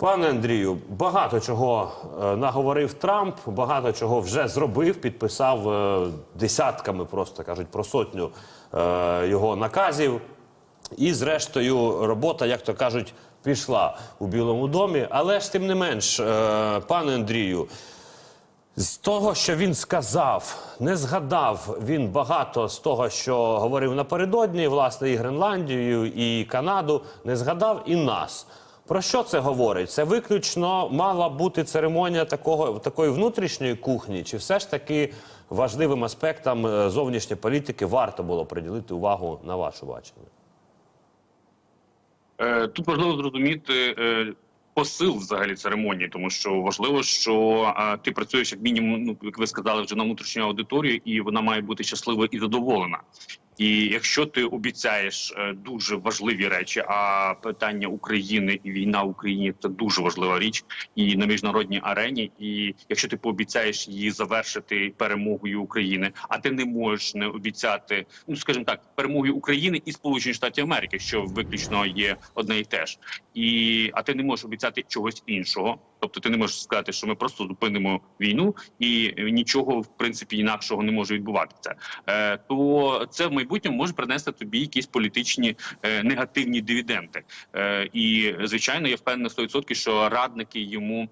Пане Андрію, багато чого е, наговорив Трамп, багато чого вже зробив, підписав е, десятками, просто кажуть, про сотню е, його наказів. І, зрештою, робота, як то кажуть, пішла у Білому домі. Але ж тим не менш, пане Андрію, з того, що він сказав, не згадав він багато з того, що говорив напередодні, власне, і Гренландію, і Канаду, не згадав і нас. Про що це говорить? Це виключно мала бути церемонія такого, такої внутрішньої кухні, чи все ж таки важливим аспектам е, зовнішньої політики варто було приділити увагу на ваше бачення? Е, Тут важливо зрозуміти е, посил взагалі церемонії, тому що важливо, що ти працюєш як мінімум, ну як ви сказали, вже на внутрішню аудиторію, і вона має бути щаслива і задоволена. І якщо ти обіцяєш е, дуже важливі речі, а питання України і війна в Україні це дуже важлива річ, і на міжнародній арені. І якщо ти пообіцяєш її завершити перемогою України, а ти не можеш не обіцяти, ну скажімо так, перемогою України і Сполучених Штатів Америки, що виключно є одне і те ж, і а ти не можеш обіцяти чогось іншого. Тобто, ти не можеш сказати, що ми просто зупинимо війну і нічого в принципі інакшого не може відбуватися. Е, то це в майбутньому може принести тобі якісь політичні е, негативні дивіденди. Е, і звичайно, я впевнений на 100%, що радники йому.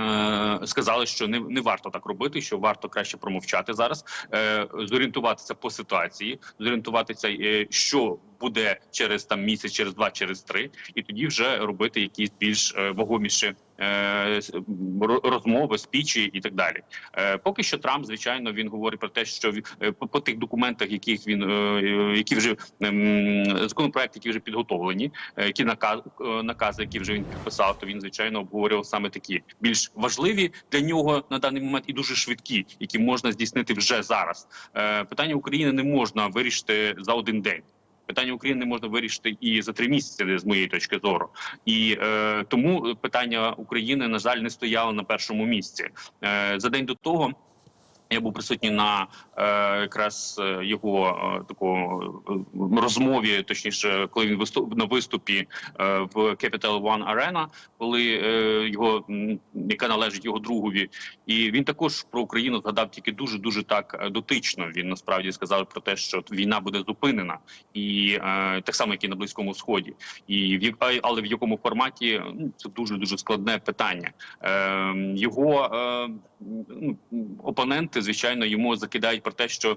е, Сказали, що не, не варто так робити, що варто краще промовчати зараз, е, зорієнтуватися по ситуації, зорієнтуватися, е, що буде через там місяць, через два, через три, і тоді вже робити якісь більш е, вагоміші розмови, спічі і так далі. Е, поки що Трамп, звичайно, він говорить про те, що е, по, тих документах, яких він е, е, які вже ем, законопроекти, які вже підготовлені, е, які наказ, е, накази, які вже він підписав, то він звичайно обговорював саме такі більш важливі для нього на даний момент і дуже швидкі, які можна здійснити вже зараз. Е, питання України не можна вирішити за один день. Питання України можна вирішити і за три місяці, з моєї точки зору, і е, тому питання України на жаль не стояло на першому місці. Е, за день до того. Я був присутній на е, якраз е, його е, такого е, розмові, точніше, коли він виступ на виступі е, в Capital One Arena, коли е, його яка належить його другові, і він також про Україну згадав тільки дуже дуже так е, дотично. Він насправді сказав про те, що війна буде зупинена, і е, так само, як і на близькому сході, і в але в якому форматі ну, це дуже дуже складне питання. Е, його е, опоненти, звичайно, йому закидають про те, що.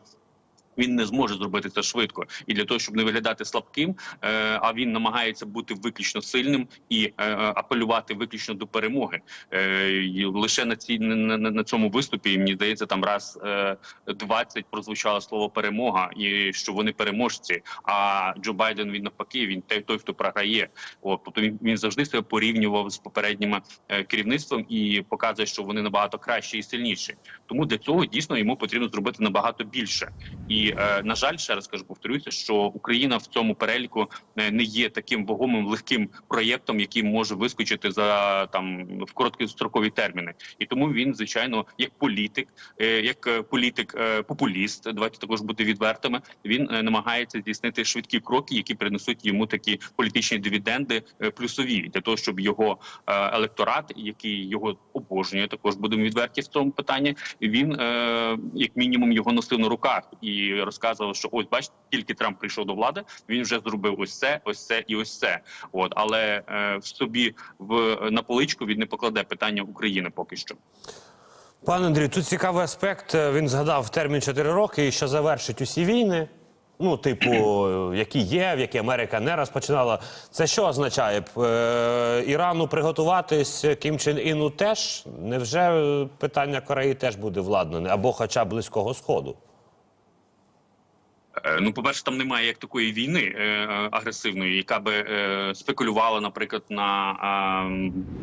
Він не зможе зробити це швидко, і для того, щоб не виглядати слабким, е, а він намагається бути виключно сильним і е, апелювати виключно до перемоги. Е, лише на цій на, на, цьому виступі мені здається, там раз е, 20 прозвучало слово перемога, і що вони переможці. А Джо Байден він навпаки, він той, хто програє. От, тобто він, він завжди себе порівнював з попереднім е, керівництвом і показує, що вони набагато кращі і сильніші. Тому для цього дійсно йому потрібно зробити набагато більше. І е, на жаль, ще раз кажу, повторюся, що Україна в цьому переліку е, не є таким вагомим легким проєктом, який може вискочити за там в короткострокові терміни. І тому він, звичайно, як політик, е, як політик популіст, давайте також бути відвертими. Він намагається здійснити швидкі кроки, які принесуть йому такі політичні дивіденди плюсові для того, щоб його електорат, який його обожнює, також будемо відверті в цьому питанні. Він як мінімум його носив на руках і розказував, що ось бачите, тільки Трамп прийшов до влади, він вже зробив ось це, ось це і ось це. От але е, в собі в на поличку він не покладе питання України поки що. Пане Андрію, тут цікавий аспект. Е, Він згадав термін 4 роки, і що завершить усі війни. Ну, типу, які є, в які Америка не розпочинала. Це що означає? Е, Ірану приготуватись Кім Чен Іну теж? Невже питання Кореї теж буде владнане? Або хоча б Близького Сходу? Е, Ну, по-перше, там немає як такої війни е, агресивної, яка би е, спекулювала, наприклад, на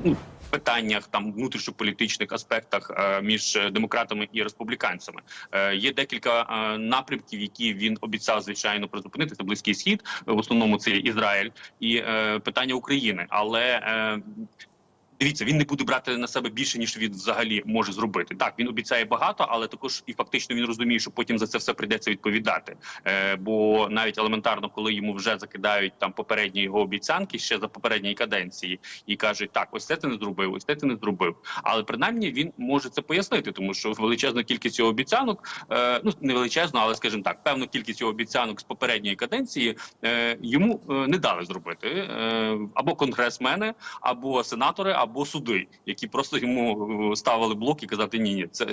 ну, питаннях там внутрішньополітичних аспектах між демократами і республіканцями. Є декілька напрямків, які він обіцяв звичайно призупинити. Це близький схід, в основному це Ізраїль і питання України, але Дивіться, він не буде брати на себе більше, ніж він взагалі може зробити. Так, він обіцяє багато, але також і фактично він розуміє, що потім за це все прийдеться відповідати. Е, бо навіть елементарно, коли йому вже закидають там попередні його обіцянки ще за попередньої каденції, і кажуть, так, ось це ти не зробив, ось це ти не зробив. Але принаймні він може це пояснити, тому що величезна кількість його обіцянок, е, ну не величезно, але скажімо так, певну кількість його обіцянок з попередньої каденції е, йому е, не дали зробити е, або конгресмени, або сенатори, або суди, які просто йому е, ставили блок і казати, ні, ні, це,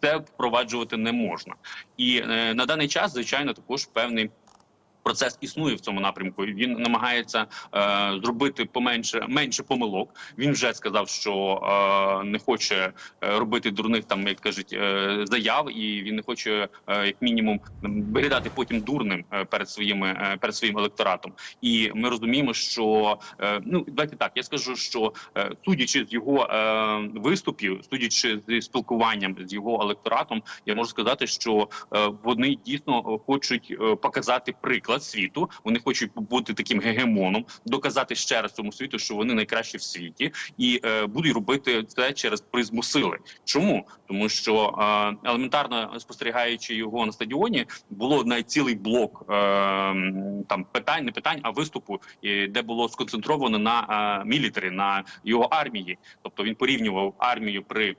це впроваджувати не можна. І е, на даний час, звичайно, також певний. Процес існує в цьому напрямку. Він намагається е, зробити поменше менше помилок. Він вже сказав, що е, не хоче е, робити дурних там, як кажуть, е, заяв, і він не хоче, е, як мінімум, виглядати потім дурним е, перед своїми е, перед своїм електоратом. І ми розуміємо, що е, ну давайте так. Я скажу, що е, судячи з його е, виступів, судячи з спілкуванням з його електоратом, я можу сказати, що е, вони дійсно хочуть е, показати приклад світу. Вони хочуть бути таким гегемоном, доказати ще раз цьому світу, що вони найкращі в світі, і е, будуть робити це через призму сили. Чому тому, що е, елементарно спостерігаючи його на стадіоні, було навіть цілий блок е, там питань, не питань, а виступу, де було сконцентровано на е, мілітарі, на його армії. Тобто він порівнював армію при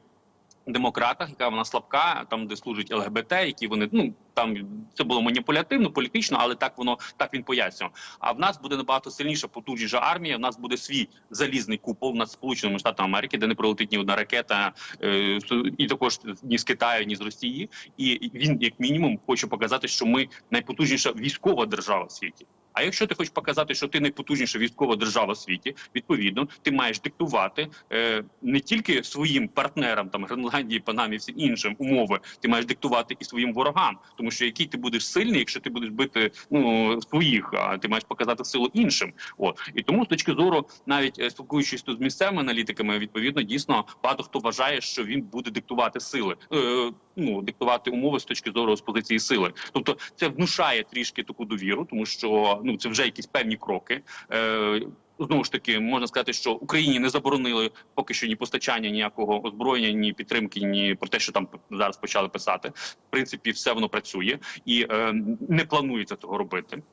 демократах, яка вона слабка, там де служать ЛГБТ, які вони ну там це було маніпулятивно, політично, але так воно так він пояснював. А в нас буде набагато сильніша, потужніша армія. В нас буде свій залізний купол над сполученими штатами Америки, де не пролетить ні одна ракета, е, і також ні з Китаю, ні з Росії. І він, як мінімум, хоче показати, що ми найпотужніша військова держава в світі. А якщо ти хочеш показати, що ти найпотужніша військова держава в світі, відповідно, ти маєш диктувати е, не тільки своїм партнерам, там Гренландії, Панамі, всім іншим умови, ти маєш диктувати і своїм ворогам, тому що який ти будеш сильний, якщо ти будеш бити ну своїх, а ти маєш показати силу іншим. От і тому з точки зору, навіть е, спілкуючись тут з місцевими аналітиками, відповідно дійсно багато хто вважає, що він буде диктувати сили. Е, ну диктувати умови з точки зору з позиції сили. Тобто це внушає трішки таку довіру, тому що ну це вже якісь певні кроки. Е, Знову ж таки, можна сказати, що Україні не заборонили поки що ні постачання ніякого озброєння, ні підтримки, ні про те, що там зараз почали писати. В принципі, все воно працює і е, не планується цього робити.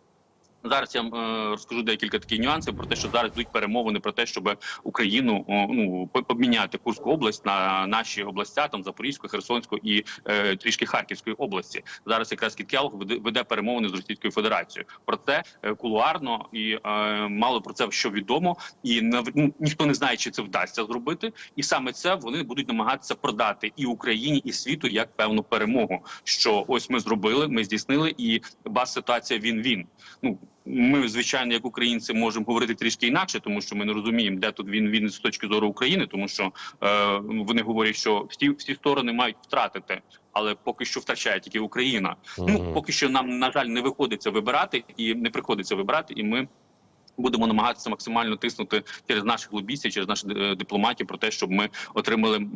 Зараз я е, розкажу декілька таких нюансів про те, що зараз йдуть перемовини про те, щоб Україну ну поміняти Курську область на наші областя, там Запорізьку, Херсонську і е, трішки Харківської області. Зараз якраз Кіт веде, перемовини з Російською Федерацією. Про це е, кулуарно і е, мало про це що відомо, і ну, ніхто не знає, чи це вдасться зробити. І саме це вони будуть намагатися продати і Україні, і світу як певну перемогу. Що ось ми зробили, ми здійснили, і бас ситуація він-він. Ну ми, звичайно, як українці, можемо говорити трішки інакше, тому що ми не розуміємо, де тут він він з точки зору України, тому що е, вони говорять, що всі всі сторони мають втратити. Але поки що втрачає тільки Україна. Ну поки що нам на жаль не виходиться вибирати і не приходиться вибирати, і ми. Будемо намагатися максимально тиснути через наших лобістів, через наших е, дипломатів про те, щоб ми отримали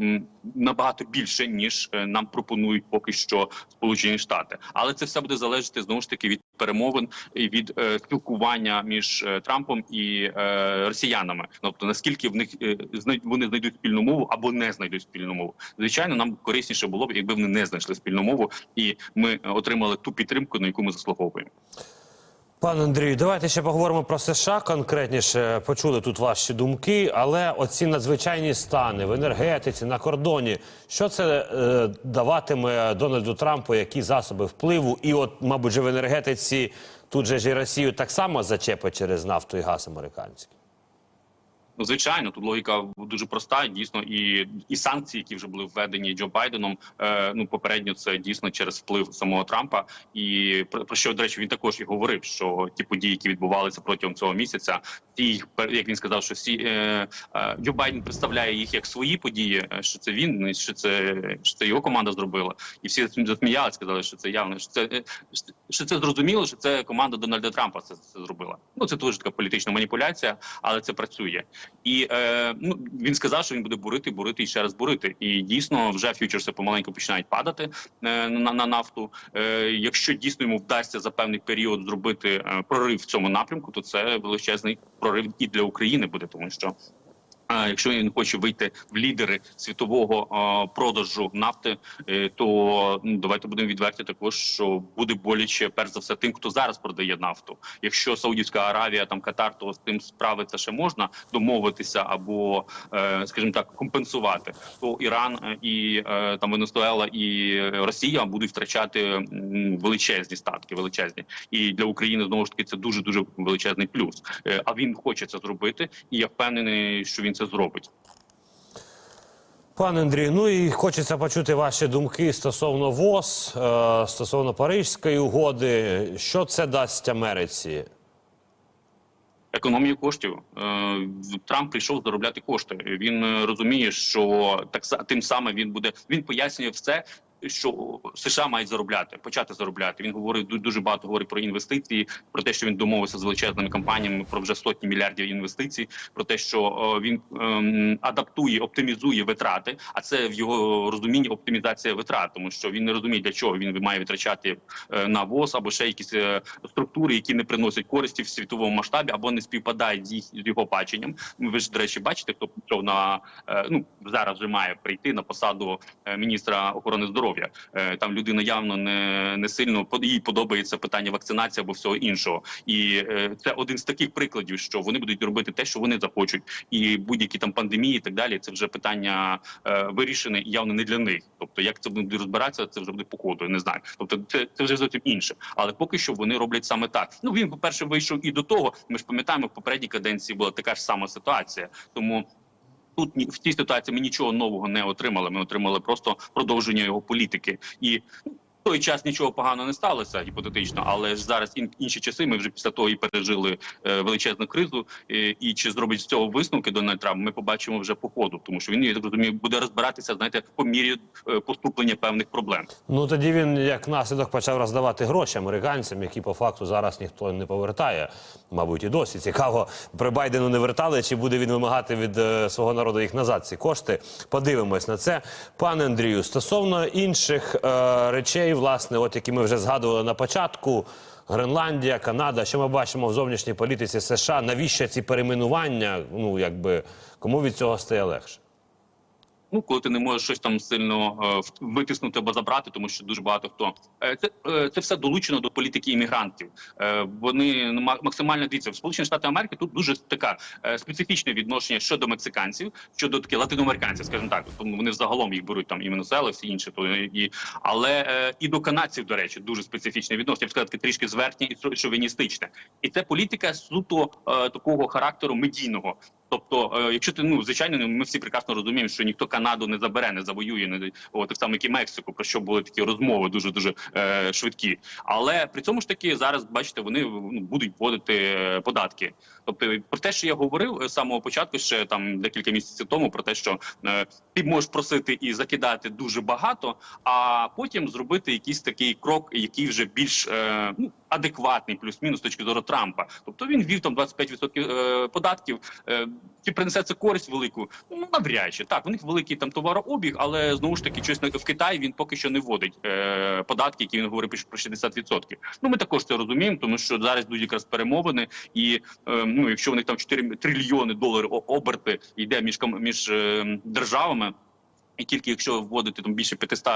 набагато більше ніж е, нам пропонують поки що Сполучені Штати. Але це все буде залежати знову ж таки від перемовин і від е, спілкування між Трампом і росіянами. Тобто наскільки в них е, вони знайдуть спільну мову або не знайдуть спільну мову. Звичайно, нам корисніше було б, якби вони не знайшли спільну мову, і ми отримали ту підтримку, на яку ми заслуговуємо. Пане Андрію, давайте ще поговоримо про США конкретніше. Почули тут ваші думки, але оці надзвичайні стани в енергетиці на кордоні. Що це е, даватиме Дональду Трампу? Які засоби впливу? І, от, мабуть, же в енергетиці тут же ж і Росію так само зачепить через нафту і газ американський. Ну, звичайно, тут логіка дуже проста. Дійсно, і і санкції, які вже були введені Джо Байденом. Е, ну попередньо це дійсно через вплив самого Трампа. І про, про що до речі він також і говорив, що ті події, які відбувалися протягом цього місяця, ті як він сказав, що всі е, е, Джо Байден представляє їх як свої події, е, що це він, що це що це його команда зробила, і всі засміялися, сказали, що це явно що це е, що це зрозуміло, що це команда Дональда Трампа це, це зробила. Ну це дуже така політична маніпуляція, але це працює. І е, ну він сказав, що він буде бурити, бурити і ще раз бурити. І дійсно вже фьючерси помаленьку починають падати е, на, на нафту. Е, якщо дійсно йому вдасться за певний період зробити е, прорив в цьому напрямку, то це величезний прорив і для України буде, тому що. А Якщо він хоче вийти в лідери світового продажу нафти, е, то давайте будемо відверті також, що буде боляче перш за все тим, хто зараз продає нафту. Якщо Саудівська Аравія, там Катар, то з тим справиться ще можна домовитися або, е, скажімо так, компенсувати. То Іран е, і там Венесуела і Росія будуть втрачати величезні статки, величезні, і для України знову ж таки це дуже дуже величезний плюс. А він хоче це зробити, і я впевнений, що він це зробить. Пане Андрію, ну і хочеться почути ваші думки стосовно ВОЗ, е, стосовно Парижської угоди. Що це дасть Америці? Економію коштів Е, Трамп прийшов заробляти кошти. Він е, розуміє, що так тим самим він буде. Він пояснює все. Що США мають заробляти, почати заробляти. Він говорив дуже багато говорить про інвестиції, про те, що він домовився з величезними компаніями про вже сотні мільярдів інвестицій, про те, що е, він ем, адаптує, оптимізує витрати. А це в його розумінні оптимізація витрат, тому що він не розуміє для чого він має витрачати е, на ВОЗ або ще якісь е, структури, які не приносять користі в світовому масштабі або не співпадають з їх з його баченням. Ви ж до речі, бачите, хто прийшов на ну зараз вже має прийти на посаду міністра охорони здоров'я. Е, Там людина явно не, не сильно їй подобається питання вакцинації або всього іншого. І е, це один з таких прикладів, що вони будуть робити те, що вони захочуть, і будь-які там пандемії, і так далі. Це вже питання е, вирішене і явно не для них. Тобто, як це буде розбиратися, це вже буде по ходу. Я не знаю. Тобто, це, це вже зовсім інше. Але поки що вони роблять саме так. Ну він, по перше, вийшов і до того. Ми ж пам'ятаємо, в попередній каденції була така ж сама ситуація. Тому тут в цій ситуації ми нічого нового не отримали. Ми отримали просто продовження його політики і. Той час нічого поганого не сталося гіпотетично, але ж зараз ін- інші часи. Ми вже після того і пережили е, величезну кризу. е, і чи зробить з цього висновки Дональд Трамп, ми побачимо вже по ходу, тому що він я так розумію, буде розбиратися, знаєте, по мірі е, поступлення певних проблем. Ну тоді він як наслідок почав роздавати гроші американцям, які по факту зараз ніхто не повертає. Мабуть, і досі цікаво. При Байдену не вертали, чи буде він вимагати від свого народу їх назад ці кошти. Подивимось на це. Пане Андрію, стосовно інших е, речей, власне, от які ми вже згадували на початку. Гренландія, Канада, що ми бачимо в зовнішній політиці США? Навіщо ці перейменування? Ну якби кому від цього стає легше? Ну, коли ти не можеш щось там сильно е, витиснути або забрати, тому що дуже багато хто Е, це, е, це все долучено до політики іммігрантів. Вони ну, ма- максимально дивіться в Сполучені Штати Америки. Тут дуже така специфічне відношення щодо мексиканців, щодо таки латиноамериканців, скажімо так. Тому вони взагалом їх беруть там і Венесуели, всі інші. То і але і до канадців, до речі, дуже специфічне відношення. Я б сказав, трішки зверхнє і шовіністичне. І це політика суто такого характеру медійного. Тобто, е, якщо ти ну звичайно, ми всі прекрасно розуміємо, що ніхто Канаду не забере, не завоює, не о, так само, як і Мексику, про що були такі розмови дуже дуже е, швидкі. Але при цьому ж таки зараз бачите, вони ну, будуть вводити е, податки. Тобто, про те, що я говорив е, з самого початку, ще там декілька місяців тому, про те, що е, ти можеш просити і закидати дуже багато, а потім зробити якийсь такий крок, який вже більш е, ну, адекватний, плюс-мінус з точки зору Трампа. Тобто він ввів там 25% е, податків. Е, чи принесе це користь велику? Ну навряд чи так. У них великий там товарообіг, але знову ж таки, щось в Китаї він поки що не вводить е, податки, які він говорив про 60%. Ну ми також це розуміємо, тому що зараз йдуть якраз перемовини, і ну якщо у них там 4 трильйони доларів оберти йде між між е, державами. І тільки якщо вводити там більше 500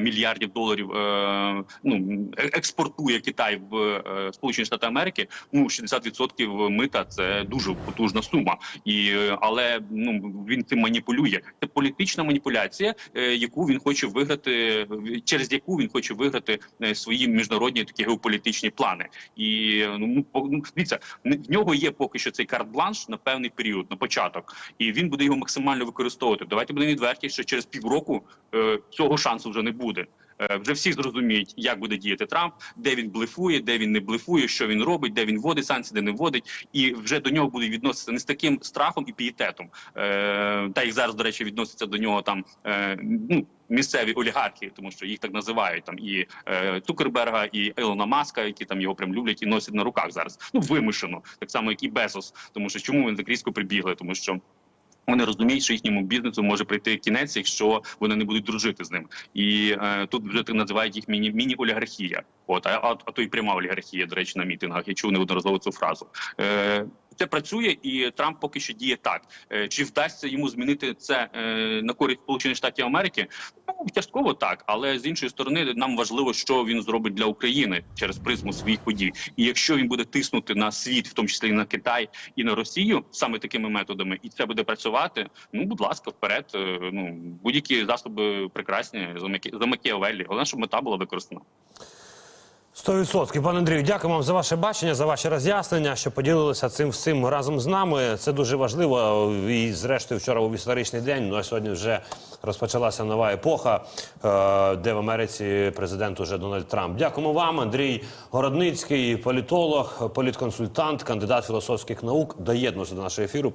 мільярдів доларів, е, ну е- експортує Китай в е, Сполучені Штати Америки, ну 60% мита це дуже потужна сума. І е, але ну він цим маніпулює. Це політична маніпуляція, е, яку він хоче виграти, через яку він хоче виграти е, свої міжнародні такі геополітичні плани. І е, ну по- ну, дивіться, в нього є поки що цей карт-бланш на певний період, на початок, і він буде його максимально використовувати. Давайте будемо відверті, що через півроку е, цього шансу вже не буде. Е, Вже всі зрозуміють, як буде діяти Трамп, де він блефує, де він не блефує, що він робить, де він вводить санкції, де не вводить, і вже до нього будуть відноситися не з таким страхом і пієтетом. Е, та як зараз, до речі, відносяться до нього там е, ну. Місцеві олігархи, тому що їх так називають там і е, Цукерберга, і Елона Маска, які там його прям люблять і носять на руках зараз. Ну вимушено, так само як і Безос. Тому що чому вони так різко прибігли? Тому що вони розуміють, що їхньому бізнесу може прийти кінець, якщо вони не будуть дружити з ним. І е, тут вже так називають їх міні міні олігархія. От а, а, а то й пряма олігархія, до речі, на мітингах. Я чув неодноразово цю фразу. Е, Це працює, і Трамп поки що діє так. Е, Чи вдасться йому змінити це е, на користь Сполучених Штатів Америки? Ну частково так, але з іншої сторони, нам важливо, що він зробить для України через призму своїх подій. І якщо він буде тиснути на світ, в тому числі на Китай і на Росію, саме такими методами, і це буде працювати. Ну, будь ласка, вперед. Е, Ну будь-які засоби прекрасні за Макі- за Макіавеллі. Головне, щоб мета була використана. 100%. Пане Андрію, дякую вам за ваше бачення, за ваші роз'яснення, що поділилися цим всім разом з нами. Це дуже важливо. І зрештою, вчора був історичний день. Ну а сьогодні вже розпочалася нова епоха, е, де в Америці президент уже Дональд Трамп. Дякуємо вам, Андрій Городницький, політолог, політконсультант, кандидат філософських наук. Доєднуйся до нашого ефіру.